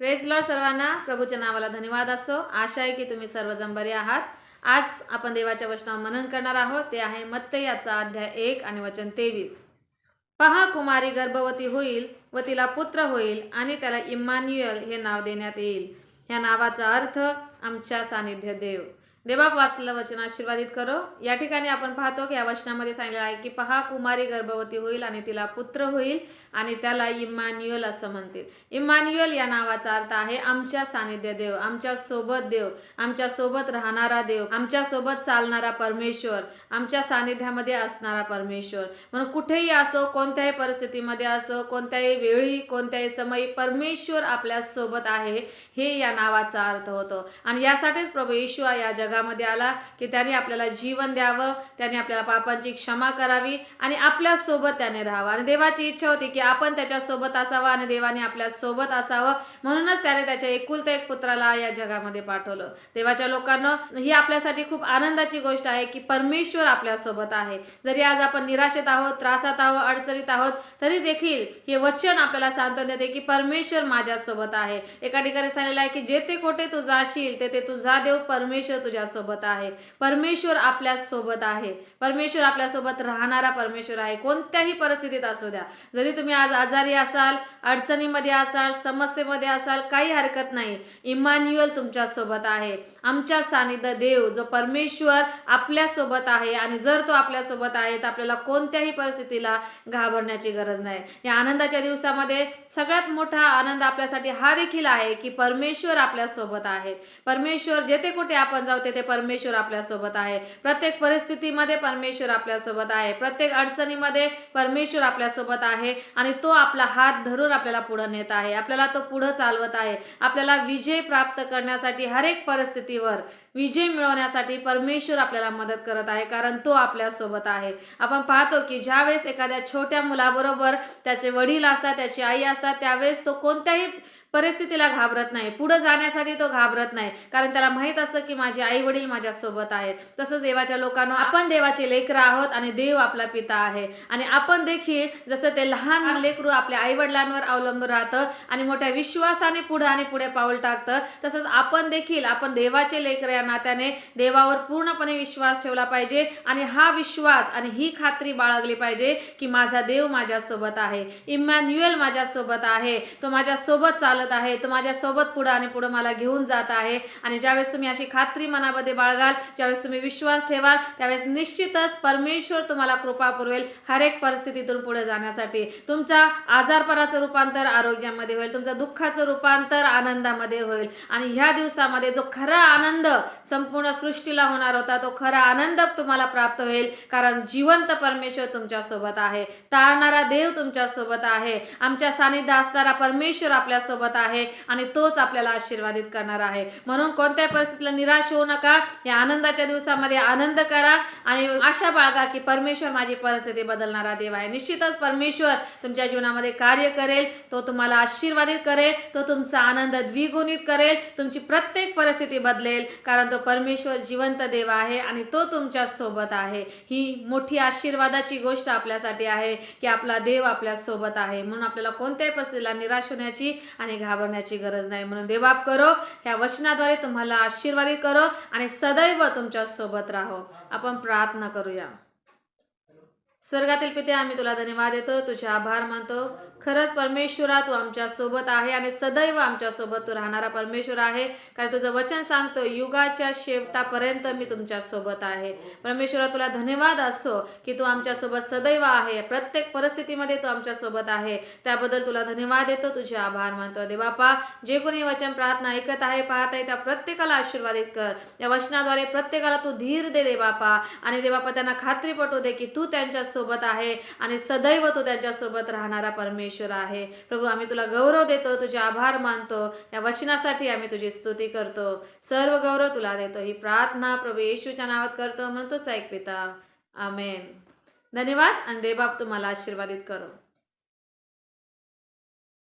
Praise Lord सर्वांना. प्रभूच्या नावाला धन्यवाद असो. आशा आहे की तुम्ही सर्वजण बरे आहात. आज आपण देवाच्या वचनावर मनन करणार आहोत. ते आहे मत्ते याचा अध्याय एक आणि वचन तेवीस. पहा कुमारी गर्भवती होईल व तिला पुत्र होईल आणि त्याला इम्मान्युअल हे नाव देण्यात येईल. ह्या नावाचा अर्थ आमच्या सानिध्य देव. देवा वाचलं वचन आशीर्वादित करो. या ठिकाणी आपण पाहतो की या वचनामध्ये सांगितलं आहे की पहा कुमारी गर्भवती होईल आणि तिला पुत्र होईल आणि त्याला इम्मान्युअल असं म्हणतील. इम्मान्युअल या नावाचा अर्थ आहे आमच्या सानिध्य देव आमच्यासोबत देव आमच्यासोबत राहणारा देव आमच्यासोबत चालणारा परमेश्वर आमच्या सानिध्यामध्ये असणारा परमेश्वर. म्हणून कुठेही असो कोणत्याही परिस्थितीमध्ये असो कोणत्याही वेळी कोणत्याही समयी परमेश्वर आपल्यासोबत आहे हे या नावाचा अर्थ होतो. आणि यासाठीच प्रभू येशू या जगामध्ये आला की त्याने आपल्याला जीवन द्यावं त्याने आपल्याला पापांची क्षमा करावी आणि आपल्यासोबत त्याने राहावं. आणि देवाची इच्छा होती की आपण त्याच्या सोबत असावं आणि देवाने आपल्यासोबत असावं. म्हणूनच त्याने त्याच्या एकुलत्या एक पुत्राला या जगामध्ये पाठवलं. देवाच्या लोकांना ही आपल्यासाठी खूप आनंदाची गोष्ट आहे की परमेश्वर आपल्यासोबत आहे. जरी आज आपण निराशेत आहोत त्रासात आहोत अडचणीत आहोत तरी देखील हे वचन आपल्याला सांगतो देते की परमेश्वर माझ्यासोबत आहे. एका ठिकाणी सांगितलं आहे की जेथे कोठे तू जाशील तेथे तुझा देव परमेश्वर तुझ्या सोबत आहे. परमेश्वर आपल्यासोबत आहे. परमेश्वर आपल्यासोबत राहणारा परमेश्वर आहे. कोणत्याही परिस्थितीत असू द्या. जरी तुम्ही आज आजारी असाल अडचणीमध्ये असाल समस्येमध्ये असाल काही हरकत नाही. इमान्युअल तुमच्यासोबत आहे. आमच्या सानिध्य देव जो परमेश्वर आपल्यासोबत आहे आणि जर तो आपल्यासोबत आहे तर आपल्याला कोणत्याही परिस्थितीला घाबरण्याची गरज नाही. या आनंदाच्या दिवसामध्ये सगळ्यात मोठा आनंद आपल्यासाठी हा देखील आहे की परमेश्वर आपल्यासोबत आहे. परमेश्वर जेथे कुठे आपण जाऊ तेथे परमेश्वर आपल्यासोबत आहे. प्रत्येक परिस्थितीमध्ये परमेश्वर आपल्यासोबत आहे. प्रत्येक अडचणीमध्ये परमेश्वर आपल्यासोबत आहे आणि तो आपला हात धरून आपल्याला पुढे नेत आहे. आपल्याला तो पुढे चालवत आहे. आपल्याला विजय प्राप्त करण्यासाठी हर एक परिस्थितीवर विजय मिळवण्यासाठी परमेश्वर आपल्याला मदत करत आहे कारण तो आपल्यासोबत आहे. आपण पाहतो की ज्यावेळेस एखाद्या छोट्या मुलाबरोबर त्याचे वडील असतात त्याची आई असतात त्यावेळेस तो कोणत्याही परिस्थितीला घाबरत नाही. पुढे जाण्यासाठी तो घाबरत नाही. कारण त्याला माहीत असतं की माझे आई वडील माझ्यासोबत आहेत. तसंच देवाच्या लोकांना आपण देवाचे लेकरं आहोत आणि देव आपला पिता आहे. आणि आपण देखील जसं ते लहान लेकरू आपल्या आई वडिलांवर अवलंबून राहतं आणि मोठ्या विश्वासाने पुढे आणि पुढे पाऊल टाकतं तसंच आपण देखील आपण देवाचे लेकर या नात्याने देवावर पूर्णपणे विश्वास ठेवला पाहिजे आणि हा विश्वास आणि ही खात्री बाळगली पाहिजे की माझा देव माझ्यासोबत आहे. इमॅन्युएल माझ्यासोबत आहे. तो माझ्यासोबत चालत आहे. तो माझ्यासोबत पुढं आणि पुढं मला घेऊन जात आहे. आणि ज्यावेळेस तुम्ही अशी खात्री मनामध्ये बाळगाल ज्यावेळेस तुम्ही विश्वास ठेवाल त्यावेळेस निश्चितच परमेश्वर तुम्हाला कृपा पुरवेल हर एक परिस्थितीतून पुढे जाण्यासाठी. तुमच्या आजारपणाचं रूपांतर आरोग्यामध्ये होईल. तुमचं दुःखाचं रूपांतर आनंदामध्ये होईल. आणि ह्या दिवसामध्ये जो खरा आनंद संपूर्ण सृष्टीला होणार होता. तो खरा आनंद तुम्हाला प्राप्त होईल कारण जिवंत परमेश्वर तुमच्यासोबत आहे. तारणारा देव तुमच्यासोबत आहे. आमच्या सानिध्य असणारा परमेश्वर आपल्यासोबत आहे आणि तोच आपल्याला आशीर्वादित करणार आहे. म्हणून कोणत्याही परिस्थितीला निराश होऊ नका. या आनंदाच्या दिवसामध्ये आनंद करा आणि आशा बाळगा की परमेश्वर माझी परिस्थिती बदलणारा देव आहे. निश्चितच परमेश्वर तुमच्या जीवनामध्ये कार्य करेल तो तुम्हाला आशीर्वादित करेल तो तुमचा आनंद द्विगुणित करेल तुमची प्रत्येक परिस्थिती बदलेल कारण कारण तो परमेश्वर जिवंत देव आहे आणि तो तुमच्यासोबत आहे. ही मोठी आशीर्वादाची गोष्ट आपल्यासाठी आहे की आपला देव आपल्यासोबत आहे. म्हणून आपल्याला कोणत्याही परिस्थितीला निराश होण्याची आणि घाबरण्याची गरज नाही. म्हणून देवाप करो ह्या वचनाद्वारे तुम्हाला आशीर्वादित करो आणि सदैव तुमच्यासोबत राहो. आपण प्रार्थना करूया. स्वर्गातील पिते आम्ही तुला धन्यवाद देतो. तुझे आभार मानतो. खरंच परमेश्वरा तू आमच्यासोबत आहे आणि सदैव आमच्यासोबत तू राहणारा परमेश्वर आहे. कारण तुझं वचन सांगतो युगाच्या शेवटापर्यंत मी तुमच्यासोबत आहे. परमेश्वरा तुला धन्यवाद असो की तू आमच्यासोबत सदैव आहे. प्रत्येक परिस्थितीमध्ये तू आमच्यासोबत आहे. त्याबद्दल तुला धन्यवाद देतो. तुझे आभार मानतो. देवापा जे कोणी वचन प्रार्थना ऐकत आहे पाहत आहे त्या प्रत्येकाला आशीर्वादित कर. या वचनाद्वारे प्रत्येकाला तू धीर दे देवापा आणि देवापा त्यांना खात्री पटू दे की तू त्यांच्यासोबत आहे आणि सदैव तू त्यांच्यासोबत राहणारा परमेश्वर आहे. प्रभू आम्ही तुला गौरव देतो तुझे आभार मानतो. या वचनासाठी आम्ही तुझी स्तुती करतो. सर्व गौरव तुला देतो. ही प्रार्थना प्रभू येशूच्या नावात करतो म्हणून ऐक पिता. आमेन. धन्यवाद. आणि देवबाप तुम्हाला आशीर्वादित करो.